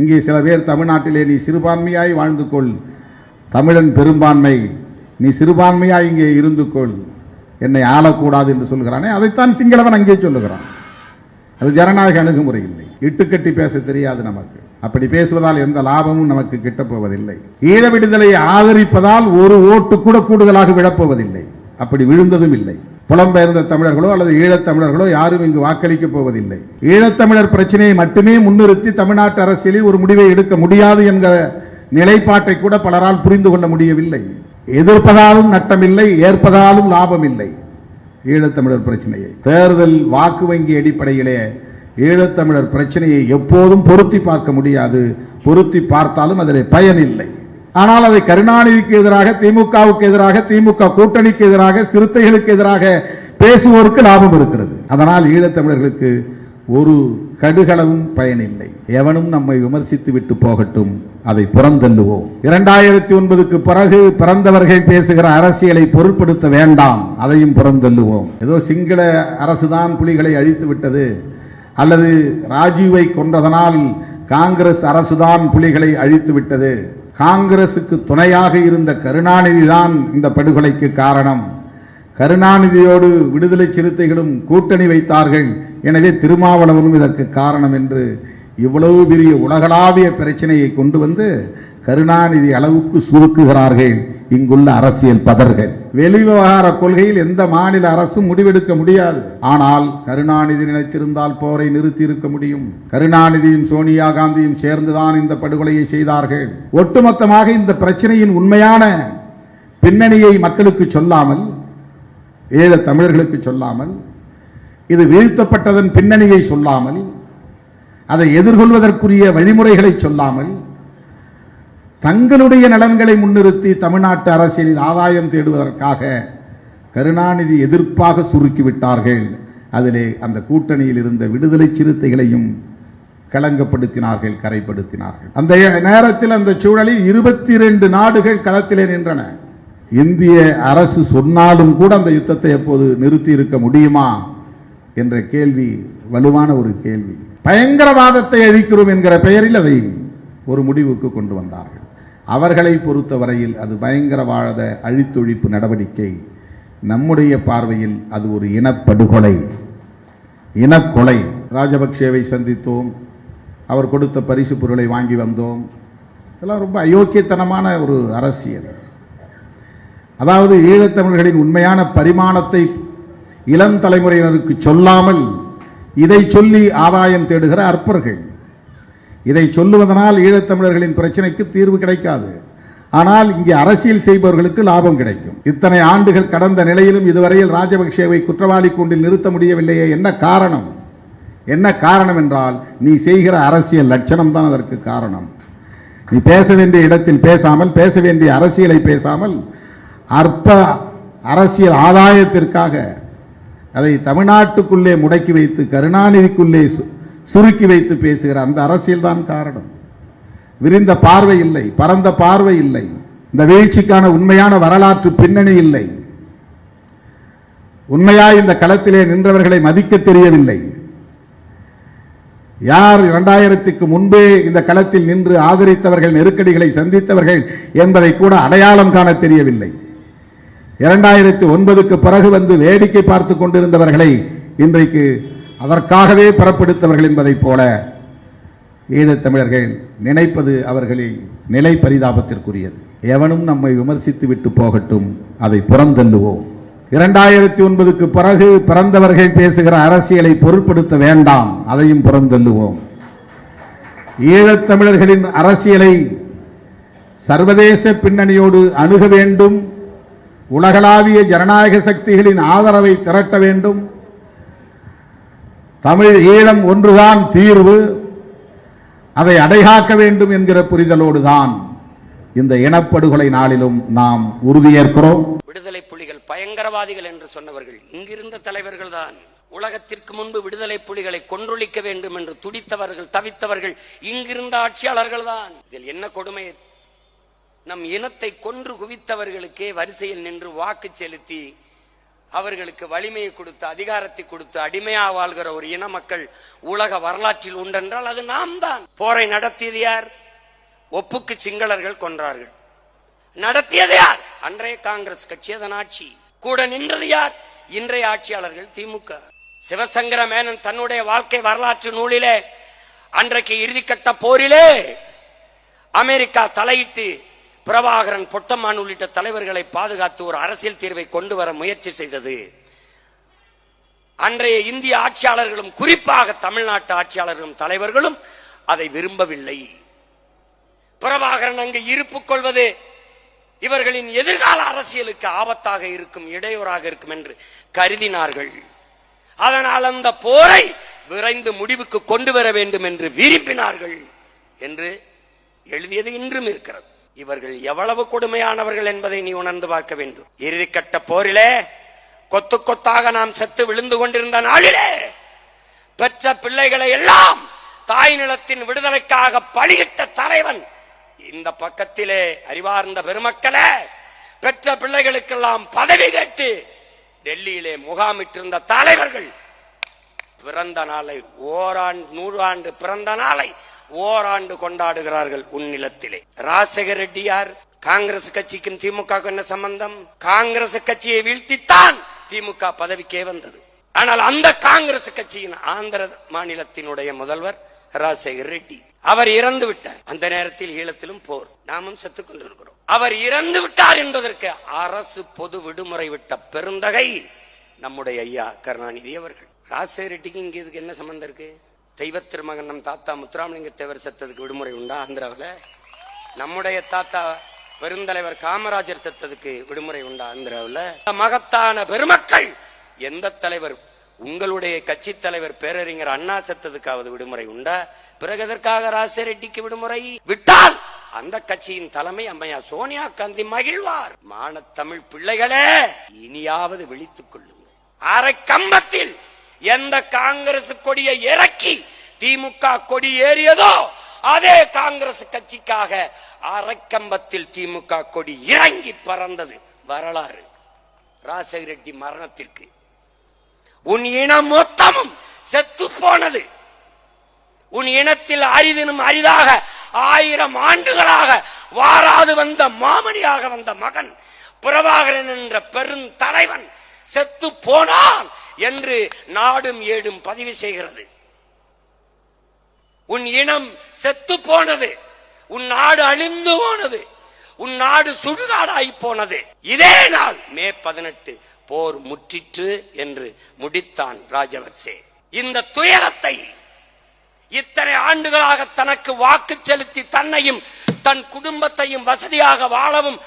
இங்கே சில பேர் தமிழ்நாட்டிலே நீ சிறுபான்மையாய் வாழ்ந்து கொள். தமிழன் பெரும்பான்மை. நீ சிறுபான்மையாய் இங்கே இருந்து கொள். என்னை ஆளக்கூடாது என்று சொல்கிறானே அதைத்தான் சிங்களவன் அங்கே சொல்லுகிறான். அது ஜனநாயக அணுகுமுறை இல்லை. இட்டுக்கட்டி பேச தெரியாது நமக்கு. அப்படி பேசுவதால் எந்த லாபமும் நமக்கு கிட்டப் போவதில்லை ஈழ விடுதலை ஆதரிப்பதால் ஒரு ஓட்டு கூட கூடுதலாக விழப்போவதில்லை. அப்படி விழுந்ததும் இல்லை. புலம்பெயர்ந்த தமிழர்களோ அல்லது ஈழத்தமிழர்களோ யாரும் இங்கு வாக்களிக்கப் போவதில்லை. ஈழத்தமிழர் பிரச்சனையை மட்டுமே முன்னிறுத்தி தமிழ்நாட்டு அரசியலில் ஒரு முடிவை எடுக்க முடியாது என்கிற நிலைப்பாட்டை கூட பலரால் புரிந்து கொள்ள முடியவில்லை. எதிர்ப்பதாலும் நட்டமில்லை ஏற்பதாலும் லாபம் இல்லை ஈழத்தமிழர் பிரச்சனையை. தேர்தல் வாக்கு வங்கி அடிப்படையிலே ஈழத்தமிழர் பிரச்சனையை எப்போதும் பொருத்தி பார்க்க முடியாது. பொருத்தி பார்த்தாலும் அதில் பயன் இல்லை ஆனால் அதை கருணாநிதிக்கு எதிராக திமுகவுக்கு எதிராக திமுக கூட்டணிக்கு எதிராக சிறுத்தைகளுக்கு எதிராக பேசுவோருக்கு லாபம் இருக்கிறது. அதனால் ஈழத்தமிழர்களுக்கு ஒரு கடுகளவும் பயனில்லை. எவனும் நம்மை விமர்சித்து விட்டு போகட்டும் அதை புறந்தள்ளுவோம். இரண்டாயிரத்தி ஒன்பதுக்கு பிறகு பிறந்தவர்கள் பேசுகிற அரசியலை பொருட்படுத்த வேண்டாம் அதையும் புறந்தள்ளுவோம். ஏதோ சிங்கள அரசுதான் புலிகளை அழித்து விட்டது அல்லது ராஜீவை கொன்றதனால் காங்கிரஸ் அரசுதான் புலிகளை அழித்து விட்டது. காங்கிரசுக்கு துணையாக இருந்த கருணாநிதி தான் இந்த படுகொலைக்கு காரணம். கருணாநிதியோடு விடுதலை சிறுத்தைகளும் கூட்டணி வைத்தார்கள். எனவே திருமாவளவனும் இதற்கு காரணம் என்று இவ்வளவு பெரிய உலகளாவிய பிரச்சனையை கொண்டு வந்து கருணாநிதி அளவுக்கு சுருக்குகிறார்கள். இங்குள்ள அரசியல் பதர்கள். வெளிவிவகார கொள்கையில் எந்த மாநில அரசும் முடிவெடுக்க முடியாது. ஆனால் கருணாநிதி நினைத்திருந்தால் போரை நிறுத்தி இருக்க முடியும். கருணாநிதியும் சோனியா காந்தியும் சேர்ந்துதான் இந்த படுகொலையை செய்தார்கள். ஒட்டுமொத்தமாக இந்த பிரச்சனையின் உண்மையான பின்னணியை மக்களுக்கு சொல்லாமல் ஏழ தமிழர்களுக்கு சொல்லாமல் இது வீழ்த்தப்பட்டதன் பின்னணியை சொல்லாமல் அதை எதிர்கொள்வதற்குரிய வழிமுறைகளை சொல்லாமல் தங்களுடைய நலன்களை முன்னிறுத்தி தமிழ்நாட்டு அரசியலில் ஆதாயம் தேடுவதற்காக கருணாநிதி எதிர்ப்பாக சுருக்கிவிட்டார்கள். அதிலே அந்த கூட்டணியில் இருந்த விடுதலை சிறுத்தைகளையும் களங்கப்படுத்தினார்கள் கரைப்படுத்தினார்கள். அந்த நேரத்தில் அந்த சூழலில் இருபத்தி ரெண்டு நாடுகள் களத்திலே நின்றன. இந்திய அரசு சொன்னாலும் கூட அந்த யுத்தத்தை எப்போது நிறுத்தி இருக்க முடியுமா என்ற கேள்வி வலுவான ஒரு கேள்வி. பயங்கரவாதத்தை அழிக்கிறோம் என்கிற பெயரில் அதை ஒரு முடிவுக்கு கொண்டு வந்தார்கள். அவர்களை பொறுத்தவரையில் அது பயங்கரவாத அழித்தொழிப்பு நடவடிக்கை. நம்முடைய பார்வையில் அது ஒரு இனப்படுகொலை. இனக்கொலை. ராஜபக்சேவை சந்தித்தோம். அவர் கொடுத்த பரிசு பொருளை வாங்கி வந்தோம். இதெல்லாம் ரொம்ப அயோக்கியத்தனமான ஒரு அரசியல். அதாவது ஈழத்தமிழர்களின் உண்மையான பரிமாணத்தை இளம் தலைமுறையினருக்கு சொல்லாமல் இதை சொல்லி ஆதாயம் தேடுகிற அற்பர்கள். இதை சொல்லுவதனால் ஈழத்தமிழர்களின் பிரச்சனைக்கு தீர்வு கிடைக்காது. ஆனால் இங்கே அரசியல் செய்பவர்களுக்கு லாபம் கிடைக்கும். இத்தனை ஆண்டுகள் கடந்த நிலையிலும் இதுவரையில் ராஜபக்சேவை குற்றவாளி கூண்டில் நிறுத்த முடியவில்லையே. என்ன காரணம்? என்ன காரணம் என்றால் நீ செய்கிற அரசியல் லட்சணம் தான் அதற்கு காரணம். நீ பேச வேண்டிய இடத்தில் பேசாமல் பேச வேண்டிய அரசியலை பேசாமல் அற்ப அரசியல் ஆதாயத்திற்காக அதை தமிழ்நாட்டுக்குள்ளே முடக்கி வைத்து கருணாநிதிக்குள்ளே சுருக்கி வைத்து பேசுகிற அந்த அரசியல் தான் காரணம். விரிந்த பார்வை இல்லை பரந்த பார்வை இல்லை இந்த வீழ்ச்சிக்கான உண்மையான வரலாற்று பின்னணி இல்லை. உண்மையாய் இந்த களத்திலே நின்றவர்களை மதிக்க தெரியவில்லை. யார் இரண்டாயிரத்துக்கு முன்பே இந்த களத்தில் நின்று ஆதரித்தவர்கள் நெருக்கடிகளை சந்தித்தவர்கள் என்பதை கூட அடையாளம் காண தெரியவில்லை. இரண்டாயிரத்தி ஒன்பதுக்கு பிறகு வந்து வேடிக்கை பார்த்து கொண்டிருந்தவர்களை இன்றைக்கு அதற்காகவே புறப்படுத்தவர்கள் என்பதைப் போல ஈழத்தமிழர்கள் நினைப்பது அவர்களின் நிலை பரிதாபத்திற்குரியது. எவனும் நம்மை விமர்சித்து விட்டு போகட்டும் அதை புறந்தள்ளுவோம். இரண்டாயிரத்தி ஒன்பதுக்கு பிறகு பிறந்தவர்கள் பேசுகிற அரசியலை பொருட்படுத்த வேண்டாம் அதையும் புறந்தள்ளுவோம். ஈழத்தமிழர்களின் அரசியலை சர்வதேச பின்னணியோடு அணுக வேண்டும். உலகளாவிய ஜனநாயக சக்திகளின் ஆதரவை திரட்ட வேண்டும். தமிழ் ஈழம் ஒன்றுதான் தீர்வு. அதை அடைகாக்க வேண்டும் என்கிற புரிதலோடு தான் இந்த இனப்படுகொலை நாளிலும் நாம் உறுதியேற்கிறோம். விடுதலை புலிகள் பயங்கரவாதிகள் என்று சொன்னவர்கள் இங்கிருந்த தலைவர்கள் தான் உலகத்திற்கு முன்பு விடுதலை புலிகளை கொன்றொழிக்க வேண்டும் என்று துடித்தவர்கள் தவித்தவர்கள் இங்கிருந்த ஆட்சியாளர்கள் தான் இதில் என்ன கொடுமை? நம் இனத்தை கொன்று குவித்தவர்களுக்கே வரிசையில் நின்று வாக்கு செலுத்தி அவர்களுக்கு வலிமையை கொடுத்து அதிகாரத்தை கொடுத்து அடிமையா வாழ்கிற ஒரு இன மக்கள் உலக வரலாற்றில் உண்டென்றால் அது நாம் தான் போரை நடத்தியது யார்? ஒப்புக்கு சிங்களர்கள் கொன்றார்கள். நடத்தியது யார்? அன்றைய காங்கிரஸ் கட்சி அதன் ஆட்சி. கூட நின்றது யார்? இன்றைய ஆட்சியாளர்கள் திமுக. சிவசங்கர மேனன் தன்னுடைய வாழ்க்கை வரலாற்று நூலிலே அன்றைக்கு இறுதிக்கட்ட போரிலே அமெரிக்கா தலையிட்டு பிரபாகரன் பொட்டம்மான் உள்ளிட்ட தலைவர்களை பாதுகாத்து ஒரு அரசியல் தீர்வை கொண்டு வர முயற்சி செய்தது. அன்றைய இந்திய ஆட்சியாளர்களும் குறிப்பாக தமிழ்நாட்டு ஆட்சியாளர்களும் தலைவர்களும் அதை விரும்பவில்லை. பிரபாகரன் அங்கு இருப்பு கொள்வது இவர்களின் எதிர்கால அரசியலுக்கு ஆபத்தாக இருக்கும் இடையூறாக இருக்கும் என்று கருதினார்கள். அதனால் அந்த போரை விரைந்து முடிவுக்கு கொண்டு வர வேண்டும் என்று விரும்பினார்கள் என்று எழுதியது இன்றும் இருக்கிறது. இவர்கள் எவ்வளவு கொடுமையானவர்கள் என்பதை நீ உணர்ந்து பார்க்க வேண்டும். இறுதிக்கட்ட போரிலே கொத்து கொத்தாக நாம் செத்து விழுந்து கொண்டிருந்த நாளிலே பெற்ற பிள்ளைகளை எல்லாம் தாய் நிலத்தின் விடுதலைக்காக பலியிட்ட தலைவன் இந்த பக்கத்திலே அறிவார்ந்த பெருமக்களே பெற்ற பிள்ளைகளுக்கெல்லாம் பதவி கேட்டு டெல்லியிலே முகாமிட்டிருந்த தலைவர்கள் பிறந்த நாளை ஓராண்டு நூறு ஆண்டு பிறந்த நாளை ஓராண்டு கொண்டாடுகிறார்கள் உன்னிலத்திலே ராஜசேகர ரெட்டியார் காங்கிரஸ் கட்சிக்கும் திமுக என்ன சம்பந்தம்? காங்கிரஸ் கட்சியை வீழ்த்தித்தான் திமுக பதவிக்கே வந்தது. ஆனால் அந்த காங்கிரஸ் கட்சியின் ஆந்திர மாநிலத்தினுடைய முதல்வர் ராஜசேகர் ரெட்டி அவர் இறந்து விட்டார். அந்த நேரத்தில் ஈழத்திலும் போர். நாமும் செத்துக் கொண்டிருக்கிறோம். அவர் இறந்து விட்டார் என்பதற்கு அரசு பொது விடுமுறை விட்ட பெருந்தகை நம்முடைய ஐயா கருணாநிதி அவர்கள். ராஜசேகர் ரெட்டிக்கு இங்க இதுக்கு என்ன சம்பந்தம் இருக்கு? தெய்வ திருமகன் நம் தாத்தா முத்துராமலிங்க தேவர் செத்ததுக்கு விடுமுறை உண்டா? ஆந்திராவில்? நம்முடைய தாத்தா பெருந்தலைவர் காமராஜர் செத்ததுக்கு விடுமுறை உண்டா ஆந்திராவில்? மகத்தான பெருமக்கள்! எந்த தலைவர்? உங்களுடைய கட்சி தலைவர் பேரறிஞர் அண்ணா செத்ததுக்காவது விடுமுறை உண்டா? பிறகு எதற்காக ராஜசேகர ரெட்டிக்கு விடுமுறை? விட்டால் அந்த கட்சியின் தலைமை அம்மையா சோனியா காந்தி மகிழ்வார். மான தமிழ் பிள்ளைகளே இனியாவது விழித்துக் கொள்ளுங்கள். அரை கம்பத்தில் எந்த காங்கிரஸ் கொடியை இறக்கி திமுக கொடி ஏறியதோ அதே காங்கிரஸ் கட்சிக்காக அரைக்கம்பத்தில் திமுக கொடி இறங்கி பறந்தது வரலாறு. ராசகி ரெட்டி மரணத்திற்கு. உன் இனம் மொத்தமும் செத்து போனது. உன் இனத்தில் அரிதினும் அரிதாக ஆயிரம் ஆண்டுகளாக வாராது வந்த மாமணியாக வந்த மகன் பிரபாகரன் என்ற பெருந்தலைவன் செத்து போனான் என்று நாடும் ஏடும் பதிவு செய்கிறது. உன் இனம் செத்து போனது உன் நாடு அழிந்து போனது உன் நாடு சுடுகாடாய் போனது. இதே நாள் மே பதினெட்டு போர் முற்றிற்று என்று முடித்தான் ராஜபக்சே. இந்த துயரத்தை இத்தனை ஆண்டுகளாக தனக்கு வாக்கு செலுத்தி தன்னையும் தன் குடும்பத்தையும் வசதியாக வாழவும்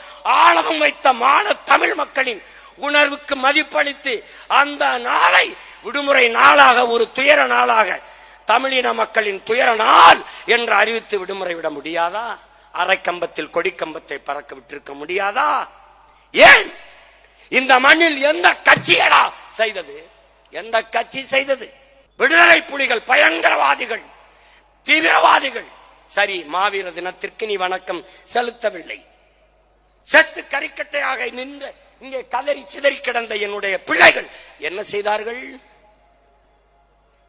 ஆழவும் வைத்த மான தமிழ் மக்களின் உணர்வுக்கு மதிப்பளித்து அந்த நாளை விடுமுறை நாளாக ஒரு துயர நாளாக தமிழின மக்களின் துயர நாள் என்று அறிவித்து விடுமுறை விட முடியாதா? அரைக்கம்பத்தில் கொடிக்கம்பத்தை பறக்க விட்டிருக்க முடியாதா? ஏன்? இந்த மண்ணில் எந்த கட்சியடா செய்தது? எந்த கட்சி செய்தது? விடுதலை புலிகள் பயங்கரவாதிகள் தீவிரவாதிகள். சரி மாவீர தினத்திற்கு நீ வணக்கம் செலுத்தவில்லை. செத்து கறிக்கட்டையாக நின்று இங்கே கதறி சிதறி கிடந்த என்னுடைய பிள்ளைகள் என்ன செய்தார்கள்?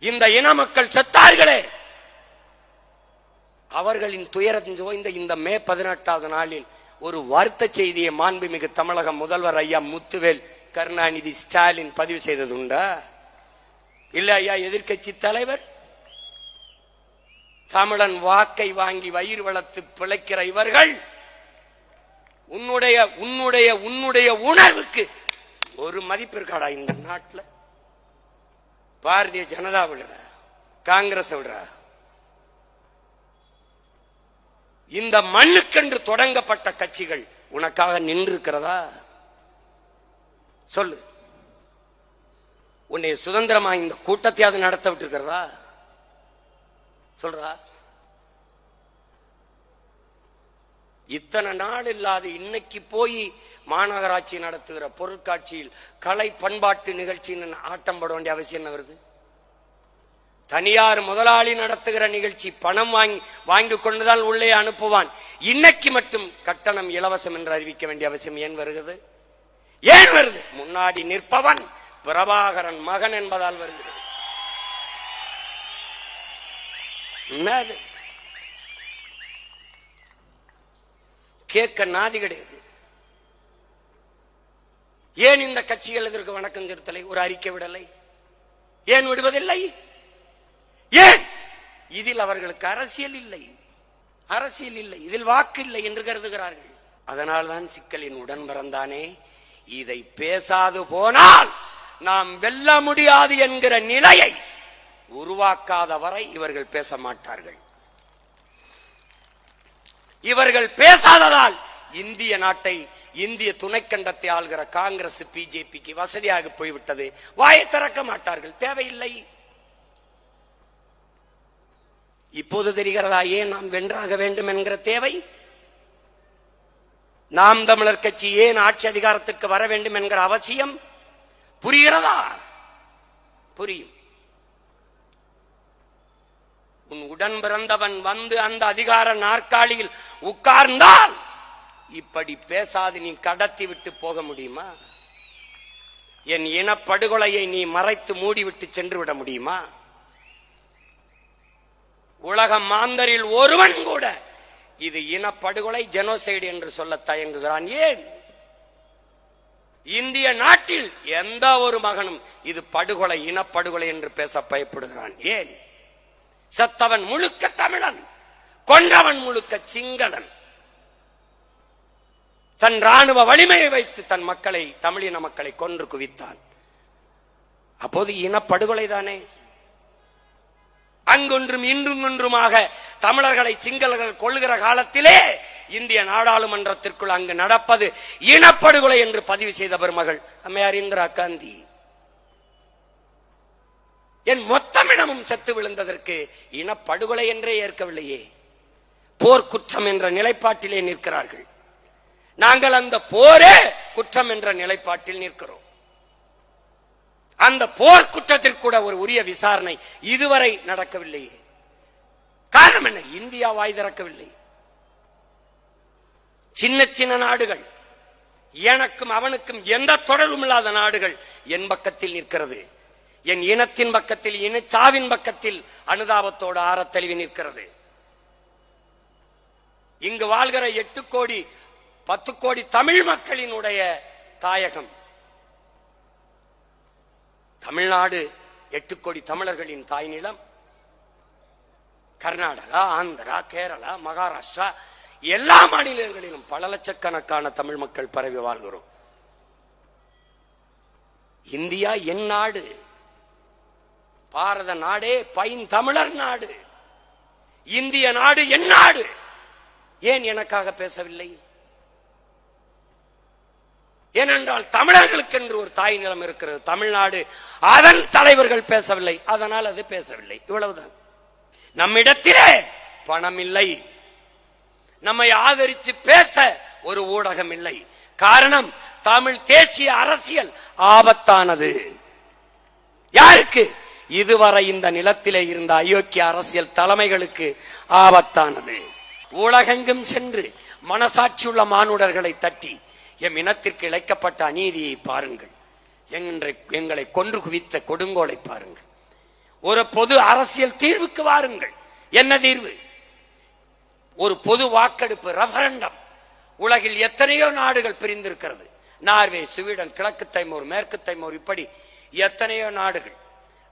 இந்த இன மக்கள் செத்தார்களே. அவர்களின் துயரம் சோய்ந்த இந்த மே பதினெட்டாவது நாளில் ஒரு வருத்த செய்தியை மாண்புமிகு தமிழக முதல்வர் ஐயா முத்துவேல் கருணாநிதி ஸ்டாலின் பதிவு செய்தது உண்டா இல்ல ஐயா எதிர்க்கட்சி தலைவர்? தமிழன் வாக்கை வாங்கி வயிறு வளர்த்து பிழைக்கிற இவர்கள் உன்னுடைய உன்னுடைய உன்னுடைய உணர்வுக்கு ஒரு மதிப்பு இருக்காடா இந்த நாட்டில்? பாரதிய ஜனதா விடுற காங்கிரஸ் விடுற. இந்த மண்ணுக்கென்று தொடங்கப்பட்ட கட்சிகள் உனக்காக நின்றிருக்கிறதா? சொல்லு. உன்னை சுதந்திரமா இந்த கூட்டத்தையாவது நடத்த விட்டு இருக்கிறதா சொல்றா. இத்தனை நாள் இல்லாத இன்னைக்கு போய் மாநகராட்சி நடத்துகிற பொருட்காட்சியில் கலை பண்பாட்டு நிகழ்ச்சின்னு ஆட்டம் பட வேண்டிய அவசியம் என்ன வருது? தனியார் முதலாளி நடத்துகிற நிகழ்ச்சி பணம் வாங்கி வாங்கி கொண்டுதான் உள்ளே அனுப்புவான். இன்னைக்கு மட்டும் கட்டணம் இலவசம் என்று அறிவிக்க வேண்டிய அவசியம் ஏன் வருகிறது? ஏன் வருது? முன்னாடி நிற்பவன் பிரபாகரன் மகன் என்பதால் வருகிறது. என்னது கேட்க நாதி கிடையாது. ஏன் இந்த கட்சிகள் இதற்கு வணக்கம் திருத்தலை ஒரு அறிக்கை விடலை. ஏன் விடுவதில்லை? ஏன்? இதில் அவர்களுக்கு அரசியல் இல்லை. அரசியல் இல்லை. இதில் வாக்கு இல்லை என்று கருதுகிறார்கள். அதனால்தான் சிக்கலின் உடன் பிறந்தானே இதை பேசாது போனால் நாம் வெல்ல முடியாது என்கிற நிலையை உருவாக்காத வரை இவர்கள் பேச மாட்டார்கள். இவர்கள் பேசாததால் இந்திய நாட்டை இந்திய துணைக்கண்டத்தை ஆள்கிற காங்கிரஸ் பிஜேபிக்கு வசதியாக போய்விட்டது. வாயை திறக்க மாட்டார்கள். தேவையில்லை. இப்போது தெரிகிறதா ஏன் நாம் வென்றாக வேண்டும் என்கிற தேவை? நாம் தமிழர் கட்சி ஏன் ஆட்சி அதிகாரத்துக்கு வர வேண்டும் என்கிற அவசியம் புரிகிறதா? புரியும். உன் உடன் பிறந்தவன் வந்து அந்த அதிகார நாற்காலியில் உட்கார்ந்தால் இப்படி பேசாது நீ கடத்தி விட்டு போக முடியுமா? என் இனப்படுகொலையை நீ மறைத்து மூடிவிட்டு சென்று விட முடியுமா? உலக மாந்தரில் ஒருவன் கூட இது இனப்படுகொலை ஜெனோசைடு என்று சொல்ல தயங்குகிறான். ஏன்? இந்திய நாட்டில் எந்த ஒரு மகனும் இது படுகொலை இனப்படுகொலை என்று பேச பயப்படுகிறான். ஏன்? செத்தவன் முழுக்க தமிழன். கொன்றவன் முழுக்க சிங்களன். தன் ராணுவ வலிமையை வைத்து தன் மக்களை தமிழின மக்களை கொன்று குவித்தான். அப்போது இனப்படுகொலை தானே? அங்கொன்றும் இன்றும் ஒன்றுமாக தமிழர்களை சிங்களர்கள் கொள்கிற காலத்திலே இந்திய நாடாளுமன்றத்திற்குள் அங்கு நடப்பது இனப்படுகொலை என்று பதிவு செய்த பெருமகள் அம்மையார் இந்திரா காந்தி. என் மொத்தமிடமும் செத்து விழுந்ததற்கு இனப்படுகொலை என்றே ஏற்கவில்லையே. போர்க்குற்றம் என்ற நிலைப்பாட்டிலே நிற்கிறார்கள். நாங்கள் அந்த போரே குற்றம் என்ற நிலைப்பாட்டில் நிற்கிறோம். அந்த போர் குற்றத்திற்கு கூட ஒரு உரிய விசாரணை இதுவரை நடக்கவில்லையே. காரணம் என்ன? இந்தியா வாய் திறக்கவில்லை. சின்ன சின்ன நாடுகள் எனக்கும் அவனுக்கும் எந்த தொடர்பும் இல்லாத நாடுகள் என் பக்கத்தில் நிற்கிறது. என் இனத்தின் பக்கத்தில் இனச்சாவின் பக்கத்தில் அனுதாபத்தோடு ஆரத்தழுவி நிற்கிறது. இங்கு வாழ்கிற எட்டு கோடி பத்து கோடி தமிழ் மக்களினுடைய தாயகம். தமிழ்நாடு எட்டு கோடி தமிழர்களின் தாய் நிலம். கர்நாடகா ஆந்திரா கேரளா மகாராஷ்டிரா எல்லா மாநிலங்களிலும் பல லட்சக்கணக்கான தமிழ் மக்கள் பரவி வாழ்கிறோம். இந்தியா என் நாடு. பாரத நாடே பைன் தமிழர் நாடு. இந்திய நாடு என் நாடு. ஏன் எனக்காக பேசவில்லை? ஏனென்றால் தமிழர்களுக்கு என்று ஒரு தாய் நிலம் இருக்கிறது. தமிழ்நாடு அதன் தலைவர்கள் பேசவில்லை. அதனால் அது பேசவில்லை. இவ்வளவுதான். நம்மிடத்திலே பணம் இல்லை நம்மை ஆதரித்து பேச ஒரு ஊடகம் இல்லை காரணம் தமிழ் தேசிய அரசியல் ஆபத்தானது. யாருக்கு? இதுவரை இந்த நிலத்திலே இருந்த அயோக்கிய அரசியல் தலைமைகளுக்கு ஆபத்தானது. உலகெங்கும் சென்று மனசாட்சியுள்ள மானுடர்களை தட்டி எம் இனத்திற்கு இழைக்கப்பட்ட அநீதியை பாருங்கள். எங்களை- எங்களை கொன்று குவித்த கொடுங்கோலை பாருங்கள். ஒரு பொது அரசியல் தீர்வுக்கு வாருங்கள். என்ன தீர்வு? ஒரு பொது வாக்கெடுப்பு ரெஃபரண்டம் உலகில் எத்தனையோ நாடுகள் பிரிந்திருக்கிறது. நார்வே ஸ்வீடன் கிழக்கு தைமூர் மேற்கு தைமூர் இப்படி எத்தனையோ நாடுகள்.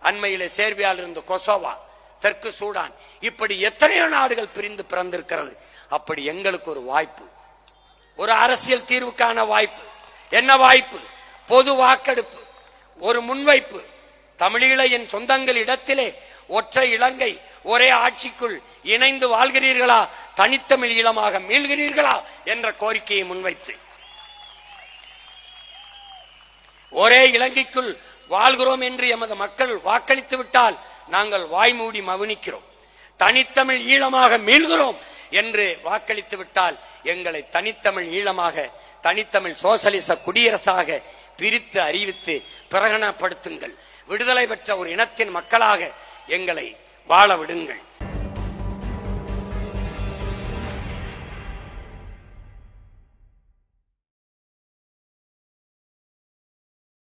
அண்மையிலே சேர்பியாவில் இருந்த கொசோவா தெற்கு சூடான். இப்படி எத்தனையோ நாடுகள் பிரிந்து பிறந்திருக்கிறது. அப்படி எங்களுக்கு ஒரு வாய்ப்பு. ஒரு அரசியல் தீர்வுக்கான வாய்ப்பு. என்ன வாய்ப்பு? பொது வாக்கெடுப்பு. ஒரு முன்வைப்பு. தமிழீழ என் சொந்தங்கள் இடத்திலே ஒற்றை இலங்கை ஒரே ஆட்சிக்குள் இணைந்து வாழ்கிறீர்களா? தனித்தமிழ் ஈழமாக மீள்கிறீர்களா? என்ற கோரிக்கையை முன்வைத்து. ஒரே இலங்கைக்குள் வாழ்கிறோம் என்று எமது மக்கள் வாக்களித்து விட்டால் நாங்கள் வாய்மூடி மவுனிக்கிறோம். தனித்தமிழ் ஈழமாக மீள்கிறோம் என்று வாக்களித்து விட்டால் எங்களை தனித்தமிழ் ஈழமாக தனித்தமிழ் சோசலிச குடியரசாக பிரித்து அறிவித்து பிரகடனப்படுத்துங்கள். விடுதலை பெற்ற ஒரு இனத்தின் மக்களாக எங்களை வாழ விடுங்கள்.